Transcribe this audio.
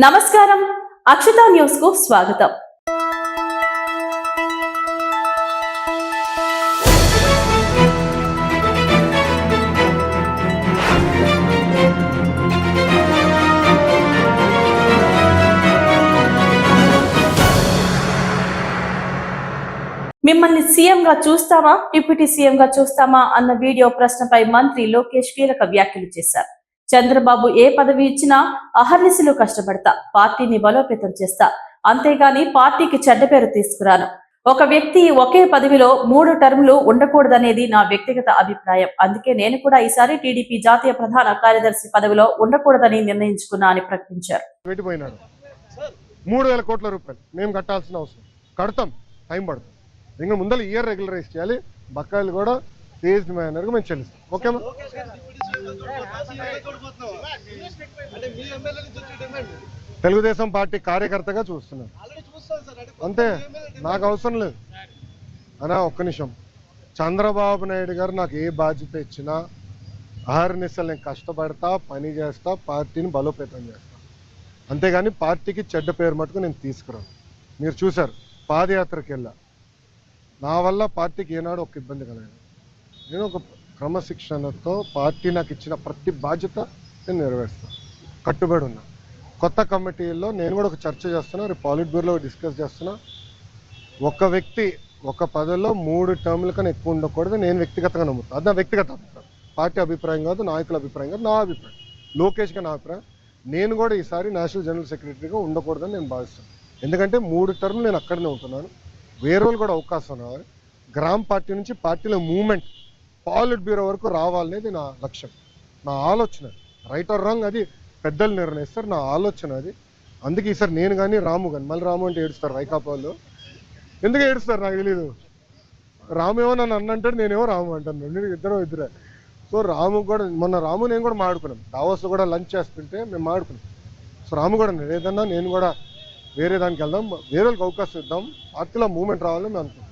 నమస్కారం. అక్షత న్యూస్కు స్వాగతం. మిమ్మల్ని సీఎంగా చూస్తామా? డిప్యూటీ సీఎంగా చూస్తామా? అన్న వీడియో ప్రశ్నపై మంత్రి లోకేష్ కీలక వ్యాఖ్యలు చేశారు. చంద్రబాబు ఏ పదవి ఇచ్చినా అహర్నిశలు కష్టపడతా పార్టీని బలోపేతం చేస్తా. అంతేగాని పార్టీకి చెడ్డ పేరు తీసుకురాను. ఒక వ్యక్తి ఒకే పదవిలో మూడు టర్ములు ఉండకూడదనేది నా వ్యక్తిగత అభిప్రాయం. అందుకే నేను కూడా ఈసారి టీడీపీ జాతీయ ప్రధాన కార్యదర్శి పదవిలో ఉండకూడదని నిర్ణయించుకున్నా అని ప్రకటించారు. మూడు వేల కోట్ల రూపాయలు. మేము కట్టాల్సిన అవసరం. కడతాం. టైం పడుతుంది. ఇంకా ముందర ఇయర్ రెగ్యులరైజ్ చేయాలి. బకాయిలు కూడా తేజ్ మేనర్గా మేము చెల్లిస్తాం. ఓకేమా తెలుగుదేశం పార్టీ కార్యకర్తగా చూస్తున్నాను అంతే నాకు అవసరం లేదు. అనా ఒక్క నిమిషం. చంద్రబాబు నాయుడు గారు నాకు ఏ బాధ్యత ఇచ్చినా అహర్నిశలు నేను కష్టపడతా పని చేస్తా పార్టీని బలోపేతం చేస్తా. అంతేగాని పార్టీకి చెడ్డ పేరు మటుకు నేను తీసుకురాను. మీరు చూశారు పాదయాత్రకి వెళ్ళా నా వల్ల పార్టీకి ఏనాడు ఒక ఇబ్బంది కలగదు నేను ఒక క్రమశిక్షణతో పార్టీ నాకు ఇచ్చిన ప్రతి బాధ్యత నేను నెరవేరుస్తాను కట్టుబడి ఉన్నా. కొత్త కమిటీల్లో నేను కూడా ఒక చర్చ చేస్తున్నా రేపు పాలిట్ బ్యూరోలో డిస్కస్ చేస్తున్నా. ఒక వ్యక్తి ఒక పదవిలో మూడు టర్ముల కన్నా ఎక్కువ ఉండకూడదు నేను వ్యక్తిగతంగా నమ్ముతాను అది నా వ్యక్తిగత అభిప్రాయం. పార్టీ అభిప్రాయం కాదు నాయకుల అభిప్రాయం కాదు నా అభిప్రాయం. లోకేష్గా నా అభిప్రాయం. నేను కూడా ఈసారి నేషనల్ జనరల్ సెక్రటరీగా ఉండకూడదని నేను భావిస్తాను ఎందుకంటే మూడు టర్ములు నేను అక్కడనే ఉంటున్నాను. వేరే కూడా అవకాశం రావాలి. గ్రామ పార్టీ నుంచి పార్టీలో మూమెంట్ పాలిట్ బ్యూరో వరకు రావాలనేది నా లక్ష్యం. నా ఆలోచన. రైట్ ఆర్ రాంగ్ అది. పెద్దలు నిర్ణయిస్తారు నా ఆలోచన అది. అందుకే ఈసారి నేను కానీ రాము కానీ మళ్ళీ రాము అంటే ఏడుస్తారు వైకాపా ఎందుకు ఏడుస్తారు నాకు తెలీదు. రాము ఏమో నన్ను అన్నంటాడు నేనేమో రాము అంటాను. నేను ఇద్దరు ఇద్దరే. సో రాము కూడా మొన్న రాము నేను కూడా మాడుకున్నాం. దావోస్ కూడా లంచ్ చేస్తుంటే మేము మాడుకున్నాం. సో రాము కూడా నేను ఏదన్నా నేను కూడా వేరే దానికి వెళ్దాం వేరే వాళ్ళకి అవకాశం ఇద్దాం. పార్టీలో మూమెంట్ రావాలని మేము అనుకున్నాం